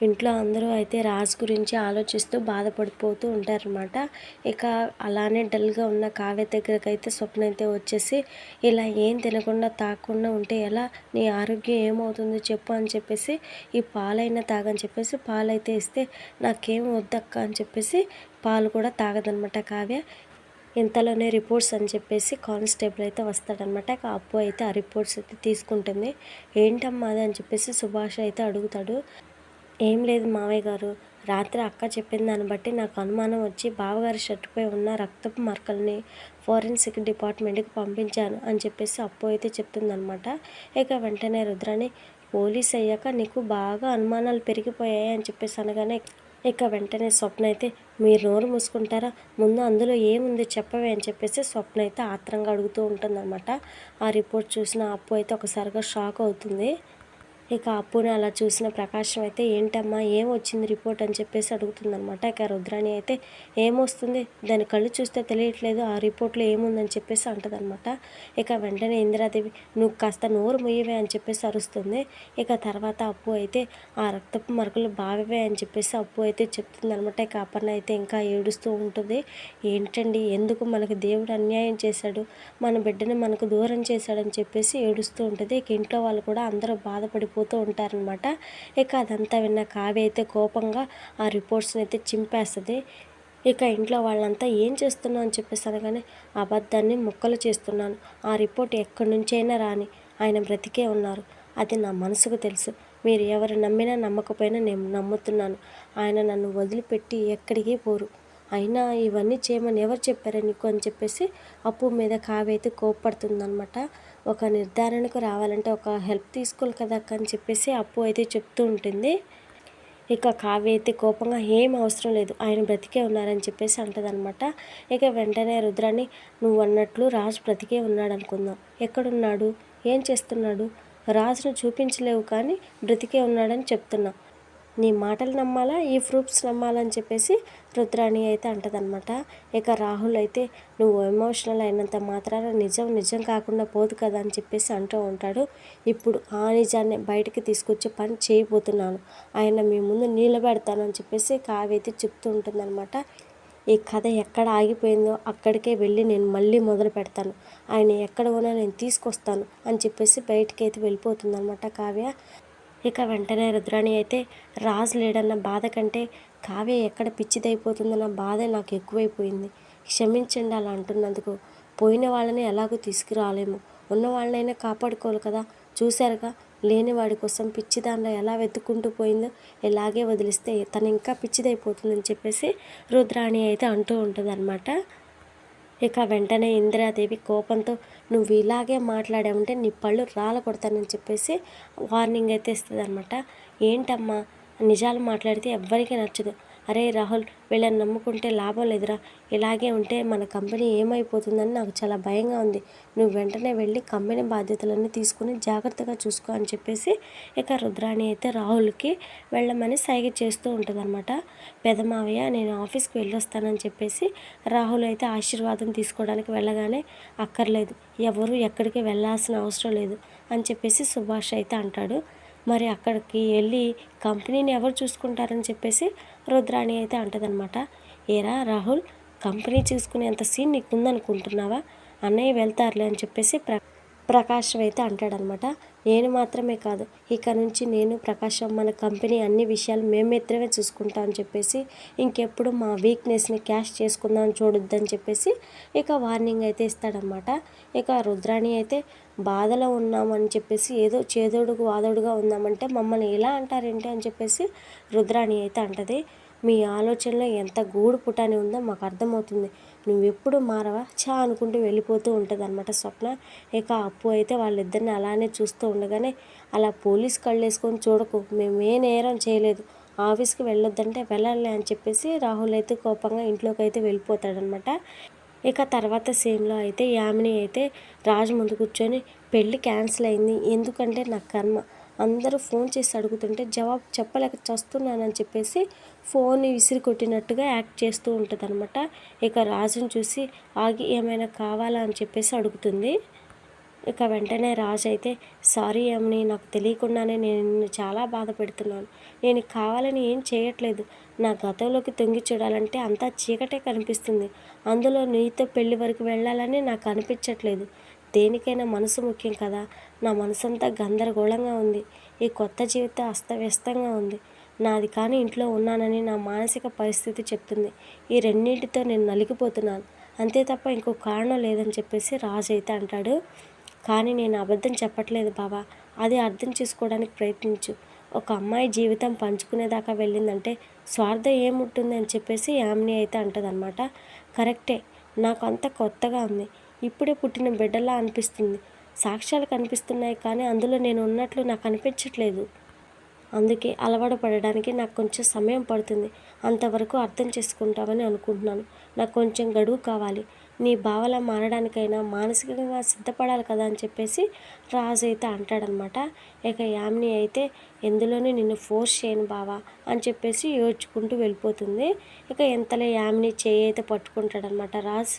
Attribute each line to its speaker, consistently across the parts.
Speaker 1: ఇంట్లో అందరూ అయితే రాజ్ గురించి ఆలోచిస్తూ బాధపడిపోతూ ఉంటారనమాట ఇక అలానే డల్గా ఉన్న కావ్య దగ్గరకు అయితే స్వప్న అయితే వచ్చేసి ఇలా ఏం తినకుండా తాగకుండా ఉంటే ఎలా? నీ ఆరోగ్యం ఏమవుతుందో చెప్పు అని చెప్పేసి ఈ పాలైనా తాగని చెప్పేసి పాలైతే ఇస్తే నాకేం వద్దక్క అని చెప్పేసి పాలు కూడా తాగదనమాట కావ్య. ఇంతలోనే రిపోర్ట్స్ అని చెప్పేసి కానిస్టేబుల్ అయితే వస్తాడనమాట అప్పు అయితే ఆ రిపోర్ట్స్ అయితే తీసుకుంటుంది. ఏంటమ్మా అది అని చెప్పేసి సుభాష్ అయితే అడుగుతాడు. ఏం లేదు మావయ్య గారు. రాత్రి అక్క చెప్పిన దాన్ని బట్టి నాకు అనుమానం వచ్చి బావగారి షర్టుపై ఉన్న రక్తపు మరకల్ని ఫోరెన్సిక్ డిపార్ట్మెంట్కి పంపించాను అని చెప్పేసి అప్పు అయితే చెప్తుందనమాట ఇక వెంటనే రుద్రాని పోలీస్ అయ్యాక నీకు బాగా అనుమానాలు పెరిగిపోయాయి అని చెప్పేసి అనగానే ఇక వెంటనే స్వప్న అయితే మీరు నోరు మూసుకుంటారా? ముందు అందులో ఏముంది చెప్పవే అని చెప్పేసి స్వప్న అయితే ఆత్రంగా అడుగుతూ ఉంటుందన్నమాట. ఆ రిపోర్ట్ చూసిన అప్పు అయితే ఒకసారిగా షాక్ అవుతుంది. ఇక అప్పుని అలా చూసిన ప్రకాశం అయితే ఏంటమ్మా ఏం వచ్చింది రిపోర్ట్? అని చెప్పేసి అడుగుతుందనమాట ఇక రుద్రాణి అయితే ఏమొస్తుంది దాని కళ్ళు చూస్తే తెలియట్లేదు ఆ రిపోర్ట్లో ఏముందని చెప్పేసి అంటదనమాట ఇక వెంటనే ఇందిరాదేవి నువ్వు కాస్త నోరు ముయ్యవే అని చెప్పేసి అరుస్తుంది. ఇక తర్వాత అప్పు అయితే ఆ రక్తపు మరకలు బావివే అని చెప్పేసి అప్పు అయితే చెప్తుందనమాట ఇక అపర్ణ అయితే ఇంకా ఏడుస్తూ ఉంటుంది. ఏంటండి ఎందుకు మనకు దేవుడు అన్యాయం చేశాడు? మన బిడ్డని మనకు దూరం చేశాడని చెప్పేసి ఏడుస్తూ ఉంటుంది. ఇక ఇంట్లో వాళ్ళు కూడా అందరూ బాధపడి పోతూ ఉంటారనమాట ఇక అదంతా విన్న కావ్య అయితే కోపంగా ఆ రిపోర్ట్స్ని అయితే చింపేస్తుంది. ఇక ఇంట్లో వాళ్ళంతా ఏం చేస్తున్నావు అని చెప్పేసి అనగానే అబద్ధాన్ని ముక్కలు చేస్తున్నాను. ఆ రిపోర్ట్ ఎక్కడి నుంచైనా రాని ఆయన బ్రతికే ఉన్నారు. అది నా మనసుకు తెలుసు. మీరు ఎవరు నమ్మినా నమ్మకపోయినా నేను నమ్ముతున్నాను. ఆయన నన్ను వదిలిపెట్టి ఎక్కడికి పోరు. అయినా ఇవన్నీ చేయమని ఎవరు చెప్పారు నీకు అని చెప్పేసి అప్పు మీద కావ్య అయితే కోప్పడుతుందనమాట ఒక నిర్ధారణకు రావాలంటే ఒక హెల్ప్ తీసుకోవాలి కదా అని చెప్పేసి అప్పు అయితే చెప్తూ ఉంటుంది. ఇక కావ్య అయితే కోపంగా ఏం అవసరం లేదు ఆయన బ్రతికే ఉన్నారని చెప్పేసి అంటదనమాట ఇక వెంటనే రుద్రాన్ని నువ్వు అన్నట్లు రాజు బ్రతికే ఉన్నాడు అనుకుందాం. ఎక్కడున్నాడు? ఏం చేస్తున్నాడు? రాజును చూపించలేవు కానీ బ్రతికే ఉన్నాడని చెప్తున్నా. నీ మాటలు నమ్మాలా? ఈ ప్రూఫ్స్ నమ్మాలని చెప్పేసి రుద్రాణి అయితే అంటదనమాట ఇక రాహుల్ అయితే నువ్వు ఎమోషనల్ అయినంత మాత్రాన నిజం నిజం కాకుండా పోదు కదా అని చెప్పేసి అంటూ ఉంటాడు. ఇప్పుడు ఆ నిజాన్ని బయటికి తీసుకొచ్చే పని చేయబోతున్నాను. ఆయన మీ ముందు నిలబెడతానని చెప్పేసి కావ్యైతే చెప్తూ ఉంటుందన్నమాట. ఈ కథ ఎక్కడ ఆగిపోయిందో అక్కడికే వెళ్ళి నేను మళ్ళీ మొదలు పెడతాను. ఆయన ఎక్కడ ఉన్నా నేను తీసుకొస్తాను అని చెప్పేసి బయటికి అయితే వెళ్ళిపోతుందన్నమాట కావ్య. ఇక వెంటనే రుద్రాణి అయితే రాజు లేడన్న బాధ కంటే కావ్య ఎక్కడ పిచ్చిదైపోతుందన్న బాధ నాకు ఎక్కువైపోయింది. క్షమించండి అలా అంటున్నందుకు. పోయిన వాళ్ళని ఎలాగో తీసుకురాలేము. ఉన్న వాళ్ళనైనా కాపాడుకోవాలి కదా. చూశారుగా లేని వాడి కోసం పిచ్చి దానిలో ఎలా వెతుక్కుంటూ పోయిందో ఇలాగే వదిలిస్తే తను ఇంకా పిచ్చిదైపోతుందని చెప్పేసి రుద్రాణి అయితే అంటూ ఉంటుంది అనమాట ఇక వెంటనే ఇందిరాదేవి కోపంతో నువ్వు ఇలాగే మాట్లాడావంటే నీ పళ్ళు రాల కొడతానని చెప్పేసి వార్నింగ్ అయితే ఇస్తుంది అనమాట ఏంటమ్మా? నిజాలు మాట్లాడితే ఎవ్వరికీ నచ్చదు. అరే రాహుల్ వీళ్ళని నమ్ముకుంటే లాభం లేదురా. ఇలాగే ఉంటే మన కంపెనీ ఏమైపోతుందని నాకు చాలా భయంగా ఉంది. నువ్వు వెంటనే వెళ్ళి కంపెనీ బాధ్యతలన్నీ తీసుకుని జాగ్రత్తగా చూసుకో అని చెప్పేసి ఇక రుద్రాణి అయితే రాహుల్కి వెళ్ళమని సైగ చేస్తూ ఉంటుందన్నమాట. పెదమావయ్య నేను ఆఫీస్కి వెళ్ళొస్తానని చెప్పేసి రాహుల్ అయితే ఆశీర్వాదం తీసుకోవడానికి వెళ్ళగానే అక్కర్లేదు. ఎవరు ఎక్కడికి వెళ్ళాల్సిన అవసరం లేదు అని చెప్పేసి సుభాష్ అయితే అంటాడు. మరి అక్కడికి వెళ్ళి కంపెనీని ఎవరు చూసుకుంటారని చెప్పేసి రుద్రాణి అయితే అంటదనమాట ఏరా రాహుల్ కంపెనీ చూసుకునేంత సీన్ నీకు ఉందనుకుంటున్నావా అన్నయ్య వెళ్తారులే అని చెప్పేసి ప్ర ప్రకాశం అయితే అంటాడనమాట. నేను మాత్రమే కాదు ఇక నుంచి నేను ప్రకాశం మన కంపెనీ అన్ని విషయాలు మేమిద్దరమే చూసుకుంటాం అని చెప్పేసి ఇంకెప్పుడు మా వీక్నెస్ని క్యాష్ చేసుకుందాం చూడొద్దని చెప్పేసి ఇక వార్నింగ్ అయితే ఇస్తాడనమాట. ఇక రుద్రాణి అయితే బాధలో ఉన్నామని చెప్పేసి ఏదో చేదోడు వాదోడుగా ఉన్నామంటే మమ్మల్ని ఎలా అంటారేంటి అని చెప్పేసి రుద్రాణి అయితే అంటది. మీ ఆలోచనలో ఎంత గూడు పుటాని ఉందో మాకు అర్థమవుతుంది. నువ్వు ఎప్పుడు మారవా? చా అనుకుంటూ వెళ్ళిపోతూ ఉంటుంది అనమాట స్వప్న. ఇక అప్పు అయితే వాళ్ళిద్దరిని అలానే చూస్తూ ఉండగానే అలా పోలీస్ కళ్ళు వేసుకొని చూడకు మేము ఏ నేరం చేయలేదు. ఆఫీస్కి వెళ్ళొద్దంటే వెళ్ళాలి అని చెప్పేసి రాహుల్ అయితే కోపంగా ఇంట్లోకి అయితే వెళ్ళిపోతాడనమాట ఇక తర్వాత సీన్లో అయితే యామిని అయితే రాజు ముందు కూర్చొని పెళ్ళి క్యాన్సిల్ అయింది. ఎందుకంటే నా కర్మ. అందరూ ఫోన్ చేసి అడుగుతుంటే జవాబు చెప్పలేక చస్తున్నానని చెప్పేసి ఫోన్ విసిరి కొట్టినట్టుగా యాక్ట్ చేస్తూ ఉంటుంది అనమాట ఇక రాజుని చూసి ఆగి ఏమైనా కావాలా అని చెప్పేసి అడుగుతుంది. ఇక వెంటనే రాజు అయితే సారీ అమ్మని నాకు తెలియకుండానే నేను నిన్ను చాలా బాధ పెడుతున్నాను. నేను కావాలని ఏం చేయట్లేదు. నా గతంలోకి తొంగి చూడాలంటే అంతా చీకటే కనిపిస్తుంది. అందులో నీతో పెళ్ళి వరకు వెళ్ళాలని నాకు అనిపించట్లేదు. దేనికైనా మనసు ముఖ్యం కదా. నా మనసంతా గందరగోళంగా ఉంది. ఈ కొత్త జీవితం అస్తవ్యస్తంగా ఉంది. నాది కానీ ఇంట్లో ఉన్నానని నా మానసిక పరిస్థితి చెప్తుంది. ఈ రెండింటితో నేను నలిగిపోతున్నాను. అంతే తప్ప ఇంకో కారణం లేదని చెప్పేసి రాజు అయితే అంటాడు. కానీ నేను అబద్ధం చెప్పట్లేదు బాబా అది అర్థం చేసుకోవడానికి ప్రయత్నించు. ఒక అమ్మాయి జీవితం పంచుకునేదాకా వెళ్ళిందంటే స్వార్థం ఏముంటుంది అని చెప్పేసి యామిని అయితే అంటదనమాట కరెక్టే. నాకు అంత కొత్తగా ఉంది. ఇప్పుడే పుట్టిన బిడ్డలా అనిపిస్తుంది. సాక్ష్యాలు కనిపిస్తున్నాయి కానీ అందులో నేను ఉన్నట్లు నాకు అనిపించట్లేదు. అందుకే అలవాటు పడడానికి నాకు కొంచెం సమయం పడుతుంది. అంతవరకు అర్థం చేసుకుంటామని అనుకుంటున్నాను. నాకు కొంచెం గడువు కావాలి. నీ భావల మారడానికైనా మానసికంగా సిద్ధపడాలి కదా అని చెప్పేసి రాజు అయితే అంటాడనమాట. ఇక యామిని అయితే ఎందులోనే నిన్ను ఫోర్స్ చేయను బావా అని చెప్పేసి ఏడ్చుకుంటూ వెళ్ళిపోతుంది. ఇక ఎంతలో యామిని చేయి అయితే పట్టుకుంటాడనమాట రాజు.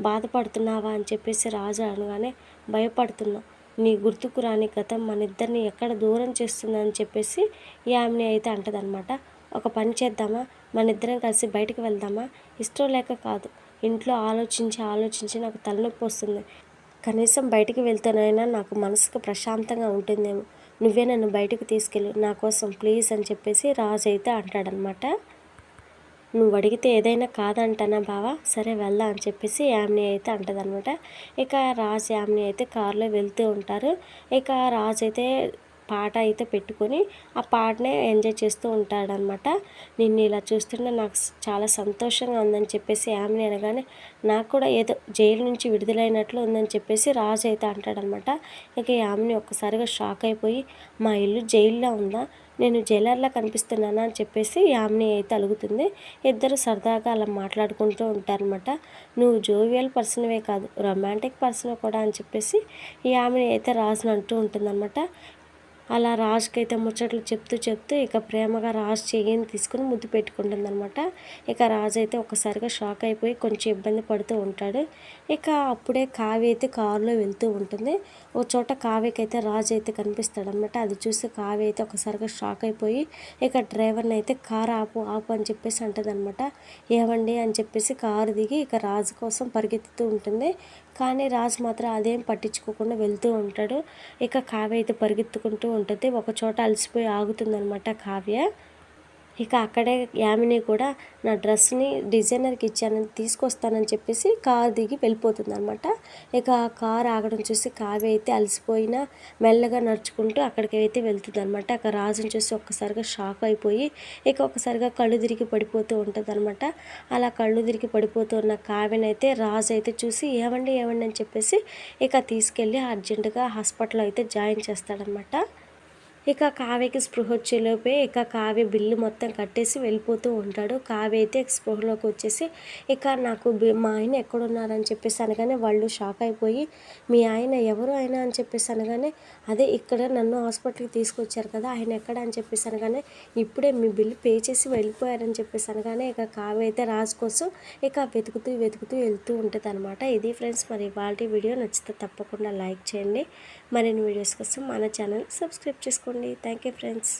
Speaker 1: బాధపడుతున్నావా అని చెప్పేసి రాజు అనగానే భయపడుతున్నా. నీ గుర్తుకు రాని గతం మన ఇద్దరిని ఎక్కడ దూరం చేస్తుందని చెప్పేసి యామిని అయితే అంటదనమాట ఒక పని చేద్దామా? మన ఇద్దరం కలిసి బయటకు వెళ్దామా? ఇష్టం లేక కాదు. ఇంట్లో ఆలోచించి ఆలోచించి నాకు తలనొప్పి వస్తుంది. కనీసం బయటికి వెళ్తేనైనా నాకు మనసుకు ప్రశాంతంగా ఉంటుందేమో. నువ్వే నన్ను బయటకు తీసుకెళ్ళు. నా కోసం ప్లీజ్ అని చెప్పేసి రాజు అయితే అంటాడనమాట నువ్వు అడిగితే ఏదైనా కాదంటనా బావా? సరే వెళ్దా అని చెప్పేసి యామిని అయితే అంటదనమాట. ఇక రాజు యామిని అయితే కారులో వెళ్తూ ఉంటారు. ఇక రాజు అయితే పాట అయితే పెట్టుకొని ఆ పాటనే ఎంజాయ్ చేస్తూ ఉంటాడనమాట. నిన్ను ఇలా చూస్తుంటే నాకు చాలా సంతోషంగా ఉందని చెప్పేసి యామిని అనగానే నాకు కూడా ఏదో జైలు నుంచి విడుదలైనట్లు ఉందని చెప్పేసి రాజు అయితే అంటాడనమాట. ఇక యామిని ఒక్కసారిగా షాక్ అయిపోయి మా ఇల్లు జైల్లో ఉందా? నేను జైలర్లా కనిపిస్తున్నానా అని చెప్పేసి యామిని అయితే అలుగుతుంది. ఇద్దరు సరదాగా అలా మాట్లాడుకుంటూ ఉంటారనమాట నువ్వు జోవియల్ పర్సన్వే కాదు రొమాంటిక్ పర్సన్ కూడా అని చెప్పేసి యామిని అయితే రాజును అంటూ ఉంటుందన్నమాట. అలా రాజుకైతే ముచ్చట్లు చెప్తూ చెప్తూ ఇక ప్రేమగా రాజు చెయ్యిని తీసుకుని ముద్దు పెట్టుకుంటుందనమాట ఇక రాజు అయితే ఒకసారిగా షాక్ అయిపోయి కొంచెం ఇబ్బంది పడుతూ ఉంటాడు. ఇక అప్పుడే కావి అయితే కారులో వెళ్తూ ఉంటుంది. ఓ చోట కావ్యకి అయితే రాజు అయితే కనిపిస్తాడనమాట అది చూసి కావ్య అయితే ఒకసారిగా షాక్ అయిపోయి ఇక డ్రైవర్ని అయితే కారు ఆపు ఆపు అని చెప్పేసి అంటదనమాట ఏమండి అని చెప్పేసి కారు దిగి ఇక రాజు కోసం పరిగెత్తుతూ ఉంటుంది. కానీ రాజు మాత్రం అదేం పట్టించుకోకుండా వెళ్తూ ఉంటాడు. ఇక కావ్య అయితే పరిగెత్తుకుంటూ ఉంటుంది. ఒక చోట అలసిపోయి ఆగుతుందనమాట కావ్య. ఇక అక్కడే యామిని కూడా నా డ్రెస్ని డిజైనర్కి ఇచ్చానని తీసుకొస్తానని చెప్పేసి కార్ దిగి వెళ్ళిపోతుంది అనమాట ఇక ఆ కార్ ఆగడం చూసి కావ్య అయితే అలసిపోయినా మెల్లగా నడుచుకుంటూ అక్కడికి అయితే వెళ్తుంది అనమాట అక్కడ రాజుని చూసి ఒక్కసారిగా షాక్ అయిపోయి ఇక ఒకసారిగా కళ్ళు తిరిగి పడిపోతూ ఉంటుంది అనమాట అలా కళ్ళు తిరిగి పడిపోతున్న కావ్యనైతే రాజు అయితే చూసి ఏమండి ఏమండి అని చెప్పేసి ఇక తీసుకెళ్ళి అర్జెంటుగా హాస్పిటల్లో అయితే జాయిన్ చేస్తాడనమాట ఇక కావ్యకి స్పృహ వచ్చేలోపే ఇక కావ్య బిల్లు మొత్తం కట్టేసి వెళ్ళిపోతూ ఉంటాడు. కావ్య అయితే స్పృహలోకి వచ్చేసి ఇక నాకు మా ఆయన ఎక్కడున్నారని చెప్పేసి అనగానే వాళ్ళు షాక్ అయిపోయి మీ ఆయన ఎవరు ఆయన అని చెప్పేసి అనగానే అదే ఇక్కడ నన్ను హాస్పిటల్కి తీసుకొచ్చారు కదా ఆయన ఎక్కడ అని చెప్పేసి అనగానే ఇప్పుడే మీ బిల్లు పే చేసి వెళ్ళిపోయారని చెప్పేసి అనగానే ఇక కావ్య అయితే రాజు కోసం ఇక వెతుకుతూ వెతుకుతూ వెళ్తూ ఉంటుంది అనమాట ఇది ఫ్రెండ్స్ మరి ఇవాళ వీడియో నచ్చితే తప్పకుండా లైక్ చేయండి. మరిన్ని వీడియోస్ కోసం మన ఛానల్ సబ్స్క్రైబ్ చేసుకోండి. Thank you friends